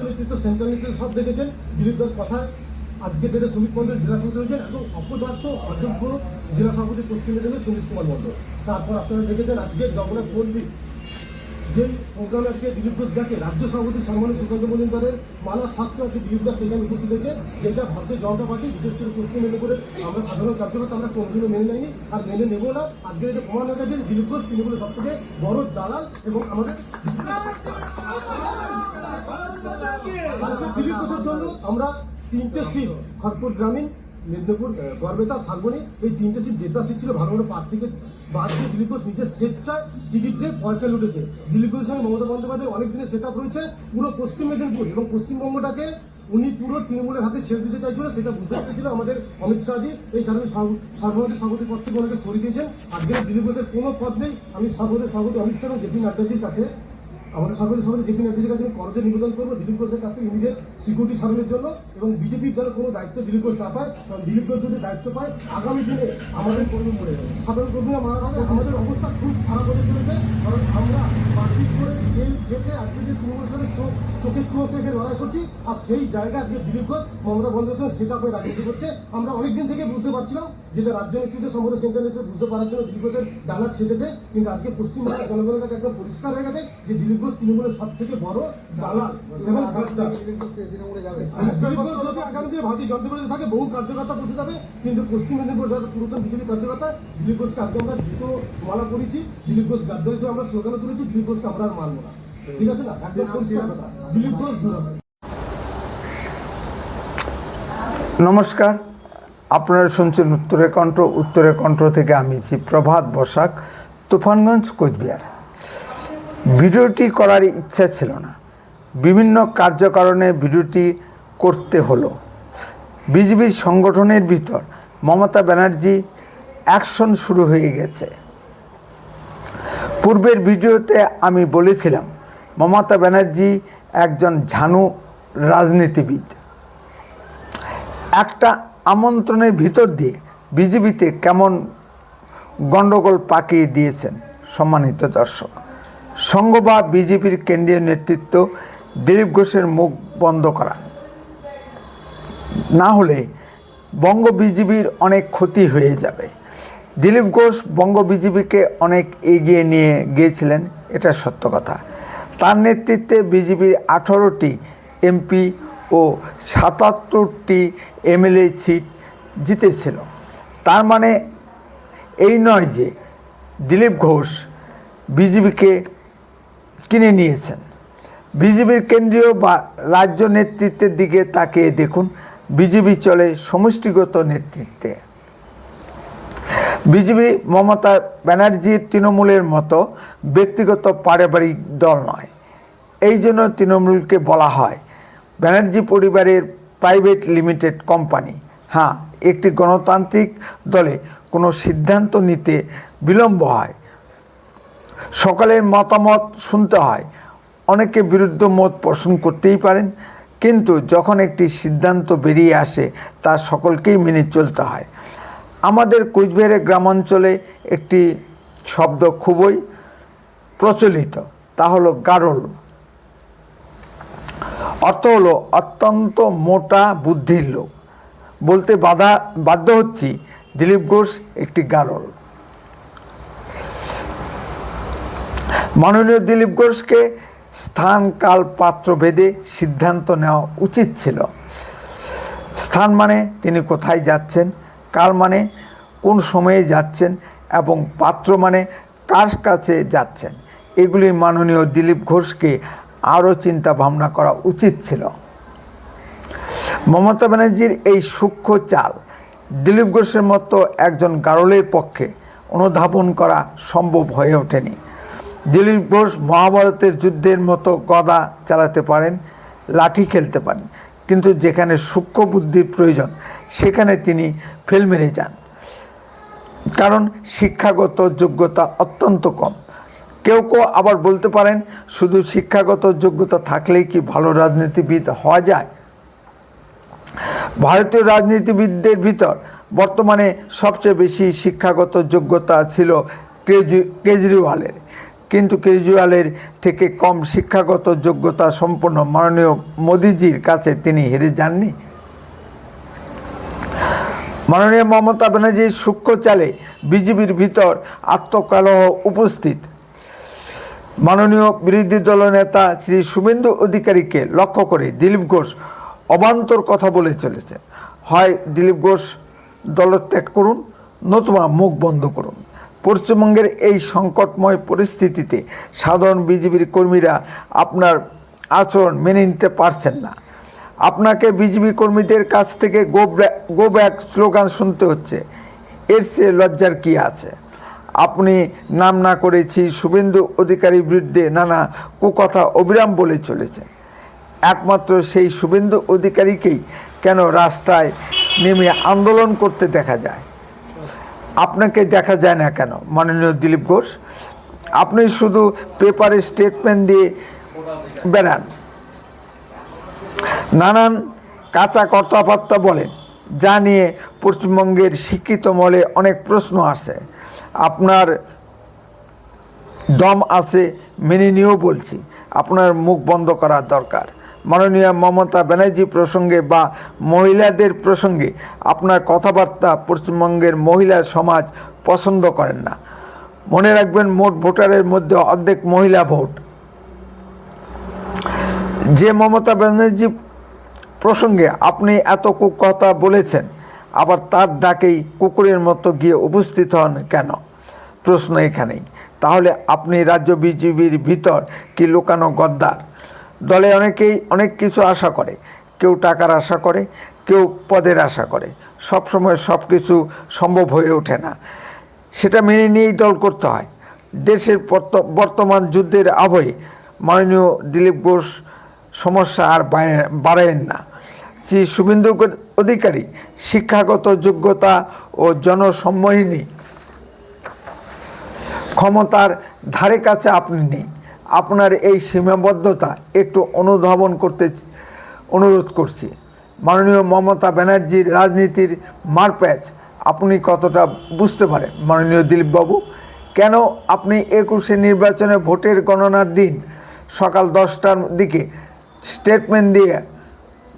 নেতৃত্ব সেন্ট্রাল নেতৃত্ব সব দেখেছেন, বিরুদ্ধের কথা। আজকে ডেটে সুমিত মন্ডল জেলা সভাপতি হয়েছেন এবং অপদার্থ, অযোগ্য জেলা সভাপতি পশ্চিম মেদিনীপুর সুমিত কুমার মন্ডল তারপর আপনারা দেখেছেন আজকে জগন্নাথ পল্লী যে প্রোগ্রামে আজকে দিলীপ ঘোষ গেছে রাজ্য সভাপতি সম্মানিত সুকান্ত মজুমদারের মালা সত্ত্বেও আজকে দিলীপ দাস সেখানে উপস্থিত হয়েছে যেটা ভারতীয় জনতা পার্টি বিশেষ করে পশ্চিম মেদিনীপুরের আমরা সাধারণ কার্যকর্তা আমরা কোনোদিনও মেনে নেয়নি আর মেনে নেব না। আজকে এটা প্রমাণ হয়ে গেছে দিলীপ ঘোষ তৃণমূলের সব থেকে বড় দালাল এবং আমাদের আজকে দিলীপ ঘোষের জন্য আমরা তিনটে সিট খড়পুর গ্রামীণ মেদিনীপুর আহ, গড়বেতা শালবনী এই তিনটে সিট জেতা সিট ছিল ভালো ভালো প্রার্থীকে দিয়ে দিলীপ ঘোষ নিজের স্বেচ্ছায় টিকিট দিয়ে পয়সা লুটেছে। দিলীপ ঘোষের সঙ্গে মমতা বন্দ্যোপাধ্যায় অনেক দিনের সেট আপ রয়েছে, পুরো পশ্চিম মেদিনীপুর এবং পশ্চিমবঙ্গটাকে উনি পুরো তৃণমূলের হাতে ছেড়ে দিতে চাইছিল, সেটা বুঝতে পেরেছিল আমাদের অমিত শাহজি। এই কারণে সর্ব- সর্বভারতীয় সভাপতি পদ থেকে ওনাকে সরিয়ে দিয়েছেন। আজকে দিলীপ ঘোষের কোনো পদ নেই। আমি সর্বভারতীয় সভাপতি অমিত শাহ এবং জেপি নাড্ডাজির কাছে আমাদের সরকারি সভাপতি জেপি নাড্ডির কাছে করজে নিবেদন করব দিলীপ ঘোষের কাছ ইমিডিয়েট সিকিউরিটি সারানোর জন্য এবং বিজেপির যেন কোনো দায়িত্ব দিলীপ ঘোষ না পায়, কারণ দিলীপ ঘোষ যদি দায়িত্ব পায়, আগামী দিনে আমাদের কর্মী মরে যাবে। সাধারণ কর্মীরা মারা যাবে আমাদের অবস্থা খুব খারাপ হতে চলেছে, কারণ আমরা মারপিট করে জেল থেকে আজকে যে তৃণমূলের সাথে চোখ চোখে চোখ রেখে লড়াই করছি, আর সেই জায়গায় আজকে দিলীপ ঘোষ, মমতা বন্দ্যোপাধ্যায় সেটা করে রাজনীতি করছে আমরা অনেকদিন থেকে বুঝতে পারছিলাম যেটা রাজ্য নেতৃত্ব সম্ভবত সেন্ট্রাল নেতৃত্ব বুঝতে পারার জন্য দিলীপ ঘোষের ডানা ছেড়েছে কিন্তু আজকে পশ্চিমবঙ্গের জনগণের কাছে একদম পরিষ্কার হয়ে গেছে যে দিলীপ ঘোষ তৃণমূলের সব থেকে বড় দালাল এবং গদ্দার। দিলীপ যদি আগামী দিনে ভারতীয় জনতা পার্টিতে থাকে, বহু কার্যকর্তা বসে যাবে, কিন্তু পশ্চিম মেদিনীপুর যারা পুরাতন বিজেপি কার্যকর্তা, দিলীপ ঘোষকে আজকে আমরা দ্রুত মালা করেছি দিলীপ ঘোষ গাদ্দার হিসেবে আমরা স্লোগানে তুলেছি, দিলীপ ঘোষকে আমরা আর মানবো না। ঠিক আছে না? একদম পরিষ্কার কথা। দিলীপ ঘোষ ধন্যবাদ। নমস্কার। আপনারা শুনছেন উত্তরের কণ্ঠ উত্তরের কণ্ঠ থেকে আমি প্রভাত বসাক, তুফানগঞ্জ, কোচবিহার। ভিডিওটি করার ইচ্ছা ছিল না। বিভিন্ন কার্যকারণে ভিডিওটি করতে হলো। বিজেপি সংগঠনের ভিতর মমতা ব্যানার্জি অ্যাকশন শুরু হয়ে গেছে। পূর্বের ভিডিওতে আমি বলেছিলাম, মমতা ব্যানার্জি একজন ঝানু রাজনীতিবিদ। একটা আমন্ত্রণের ভিতর দিয়ে বিজেপিতে কেমন গণ্ডগোল পাকিয়ে দিয়েছেন সম্মানিত দর্শক। সংঘ বা বিজেপির কেন্দ্রীয় নেতৃত্ব দিলীপ ঘোষের মুখ বন্ধ করান না হলে বঙ্গ বিজেপির অনেক ক্ষতি হয়ে যাবে। দিলীপ ঘোষ বঙ্গ বিজেপিকে অনেক এগিয়ে নিয়ে গিয়েছিলেন, এটা সত্য কথা। তার নেতৃত্বে বিজেপির আঠারোটি এমপি ও সাতাত্তরটি এমএলএ সিট জিতেছিল। তার মানে এই নয় যে দিলীপ ঘোষ বিজেপিকে কিনে নিয়েছেন। বিজেপির কেন্দ্রীয় বা রাজ্য নেতৃত্বের দিকে তাকিয়ে দেখুন, বিজেপি চলে সমষ্টিগত নেতৃত্বে। বিজেপি মমতা ব্যানার্জির তৃণমূলের মতো ব্যক্তিগত পারিবারিক দল নয়। এই জন্য তৃণমূলকে বলা হয় ব্যানার্জি পরিবারের প্রাইভেট লিমিটেড কোম্পানি। হ্যাঁ একটি গণতান্ত্রিক দলে কোনো সিদ্ধান্ত নিতে বিলম্ব হয়। সকলের মতামত শুনতে হয়। অনেকে বিরুদ্ধ মত পোষণ করতেই পারেন, কিন্তু যখন একটি সিদ্ধান্ত বেরিয়ে আসে, তা সকলকেই মেনে চলতে হয়। আমাদের কোচবিহারের গ্রামাঞ্চলে একটি শব্দ খুবই প্রচলিত, তা হলো গারল। অর্থ হলো অত্যন্ত মোটা বুদ্ধির লোক। বলতে বাধা, বাধ্য হচ্ছি, দিলীপ ঘোষ একটি গারল। মাননীয় দিলীপ ঘোষকে স্থান কাল পাত্র ভেদে সিদ্ধান্ত নেওয়া উচিত ছিল। স্থান মানে তিনি কোথায় যাচ্ছেন কাল মানে কোন সময়ে যাচ্ছেন এবং পাত্র মানে কার কাছে যাচ্ছেন, এগুলি মাননীয় দিলীপ ঘোষকে আরও চিন্তা ভাবনা করা উচিত ছিল। মমতা ব্যানার্জির এই সূক্ষ্ম চাল দিলীপ ঘোষের মতো একজন গারলের পক্ষে অনুধাবন করা সম্ভব হয়ে ওঠেনি। দিলীপ ঘোষ মহাভারতের যুদ্ধের মতো গদা চালাতে পারেন, লাঠি খেলতে পারেন। কিন্তু যেখানে সূক্ষ্ম বুদ্ধির প্রয়োজন, সেখানে তিনি ফেল মেরে যান। কারণ শিক্ষাগত যোগ্যতা অত্যন্ত কম। কেউ কেউ আবার বলতে পারেন, শুধু শিক্ষাগত যোগ্যতা থাকলেই কি ভালো রাজনীতিবিদ হওয়া যায়? ভারতীয় রাজনীতিবিদদের ভিতর বর্তমানে সবচেয়ে বেশি শিক্ষাগত যোগ্যতা ছিল কেজরি- কেজরিওয়ালের। কিন্তু কেজরিওয়ালের থেকে কম শিক্ষাগত যোগ্যতা সম্পন্ন মাননীয় মোদিজির কাছে তিনি হেরে যাননি। মাননীয় মমতা ব্যানার্জির সূক্ষ্ম চালে বিজেপির ভিতর আত্মকলহ উপস্থিত। মাননীয় বিরোধী দলনেতা শ্রী শুভেন্দু অধিকারীকে লক্ষ্য করে দিলীপ ঘোষ অবান্তর কথা বলে চলেছে হয় দিলীপ ঘোষ দলত্যাগ করুন, নতুবা মুখ বন্ধ করুন। পশ্চিমবঙ্গের এই সংকটময় পরিস্থিতিতে সাধারণ বিজেপির কর্মীরা আপনার আচরণ মেনে নিতে পারছেন না। আপনাকে বিজেপি কর্মীদের কাছ থেকে গো গো ব্যাক স্লোগান শুনতে হচ্ছে। এর চেয়ে লজ্জার কি আছে? আপনি নাম না করেছি শুভেন্দু অধিকারীর বিরুদ্ধে নানা কুকথা অবিরাম বলে চলেছেন। একমাত্র সেই শুভেন্দু অধিকারীকেই কেন রাস্তায় নেমে আন্দোলন করতে দেখা যায়? আপনাকে দেখা যায় না কেন? মাননীয় দিলীপ ঘোষ, আপনি শুধু পেপারে স্টেটমেন্ট দিয়ে বেড়ান। নানান কাঁচা কর্তাবার্তা বলেন, যা নিয়ে পশ্চিমবঙ্গের শিক্ষিত মলে অনেক প্রশ্ন আসে। আপনার দম আছে, মেনে নিয়েও বলছি, আপনার মুখ বন্ধ করা দরকার। মাননীয় মমতা ব্যানার্জি প্রসঙ্গে বা মহিলাদের প্রসঙ্গে আপনার কথাবার্তা পশ্চিমবঙ্গের মহিলা সমাজ পছন্দ করেন না। মনে রাখবেন মোট ভোটারের মধ্যে অর্ধেক মহিলা ভোট। যে মমতা ব্যানার্জি প্রসঙ্গে আপনি এত কথা বলেছেন, আবার তার ডাকেই কুকুরের মতো গিয়ে উপস্থিত হন কেন? প্রশ্ন এখানেই। তাহলে আপনি রাজ্য বিজেপির ভিতর কি লুকানো গদ্দার? দলে অনেকেই অনেক কিছু আশা করে। কেউ টাকার আশা করে, কেউ পদের আশা করে। সবসময় সব কিছু সম্ভব হয়ে ওঠে না। সেটা মেনে নিয়েই দল করতে হয়। দেশের বর্তমান যুদ্ধের আবহে মাননীয় দিলীপ ঘোষ সমস্যা আর বাড়ে- বাড়ায়েন না। শ্রী শুভেন্দু অধিকারী, শিক্ষাগত যোগ্যতা ও জনসম্মোহিনী ক্ষমতার ধারে কাছে আপনি নেই। আপনার এই সীমাবদ্ধতা একটু অনুধাবন করতে অনুরোধ করছি। মাননীয় মমতা ব্যানার্জির রাজনীতির মারপ্যাচ আপনি কতটা বুঝতে পারেন? মাননীয় দিলীপবাবু, কেন আপনি একুশে নির্বাচনে ভোটের গণনার দিন সকাল দশটার দিকে স্টেটমেন্ট দিয়ে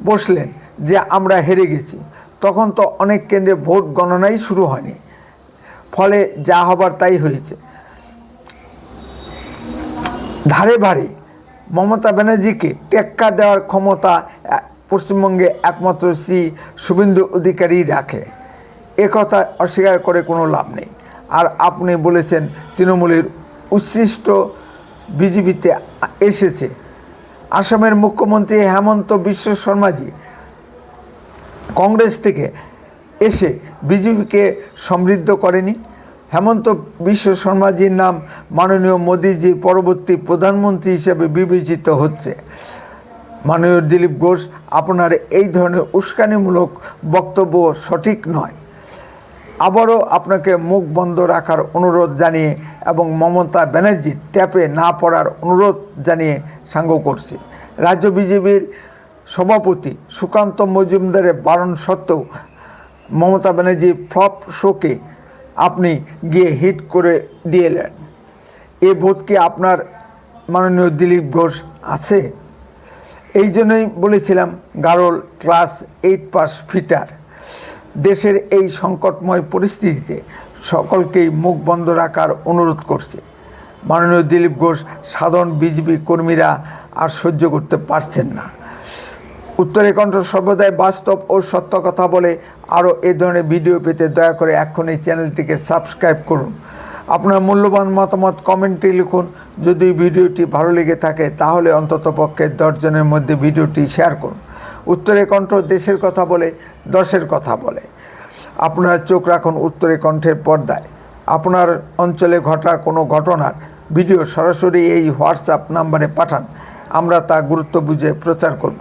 বসলেন যে আমরা হেরে গেছি। তখন তো অনেক কেন্দ্রে ভোট গণনাই শুরু হয়নি। ফলে যা হবার তাই হয়েছে। ধারে ভারে মমতা ব্যানার্জিকে টেক্কা দেওয়ার ক্ষমতা পশ্চিমবঙ্গে একমাত্র শ্রী শুভেন্দু অধিকারী রাখে। এ কথা অস্বীকার করে কোনো লাভ নেই। আর আপনি বলেছেন তৃণমূলের উচ্ছিষ্ট বিজেপিতে এসেছে। আসামের মুখ্যমন্ত্রী হেমন্ত বিশ্ব শর্মাজি কংগ্রেস থেকে এসে বিজেপিকে সমৃদ্ধ করেনি। হেমন্ত বিশ্ব শর্মাজির নাম মাননীয় মোদীজির পরবর্তী প্রধানমন্ত্রী হিসেবে বিবেচিত হচ্ছে। মাননীয় দিলীপ ঘোষ, আপনার এই ধরনের উস্কানিমূলক বক্তব্য সঠিক নয়। আবারও আপনাকে মুখ বন্ধ রাখার অনুরোধ জানিয়ে এবং মমতা ব্যানার্জির ট্যাপে না পড়ার অনুরোধ জানিয়ে সাঙ্গ করছি। রাজ্য বিজেপির সভাপতি সুকান্ত মজুমদারের বারণ সত্ত্বেও মমতা ব্যানার্জি ফ্লপ শোকে আপনি গিয়ে হিট করে দিয়েলেন এ বোধ কি আপনার মাননীয় দিলীপ ঘোষ আছে? এই জন্যই বলেছিলাম, girl class eight pass fitter. দেশের এই সংকটময় পরিস্থিতিতে সকলকেই মুখ বন্ধ রাখার অনুরোধ করছে। মাননীয় দিলীপ ঘোষ সাধারণ বিজেপি কর্মীরা আর সহ্য করতে পারছেন না। উত্তরে কণ্ঠ সর্বদাই বাস্তব ও সত্য কথা বলে আরও এ ধরনের ভিডিও পেতে দয়া করে এখন এই চ্যানেলটিকে সাবস্ক্রাইব করুন। আপনার মূল্যবান মতামত কমেন্টে লিখুন। যদি ভিডিওটি ভালো লেগে থাকে, তাহলে অন্তত পক্ষে দশজনের মধ্যে ভিডিওটি শেয়ার করুন। উত্তরে কণ্ঠ দেশের কথা বলে, দশের কথা বলে। আপনার চোখ রাখুন উত্তরে কণ্ঠের পর্দায়। আপনার অঞ্চলে ঘটা কোনো ঘটনার ভিডিও সরাসরি এই হোয়াটসঅ্যাপ নাম্বারে পাঠান। আমরা তা গুরুত্ব বুঝে প্রচার করব।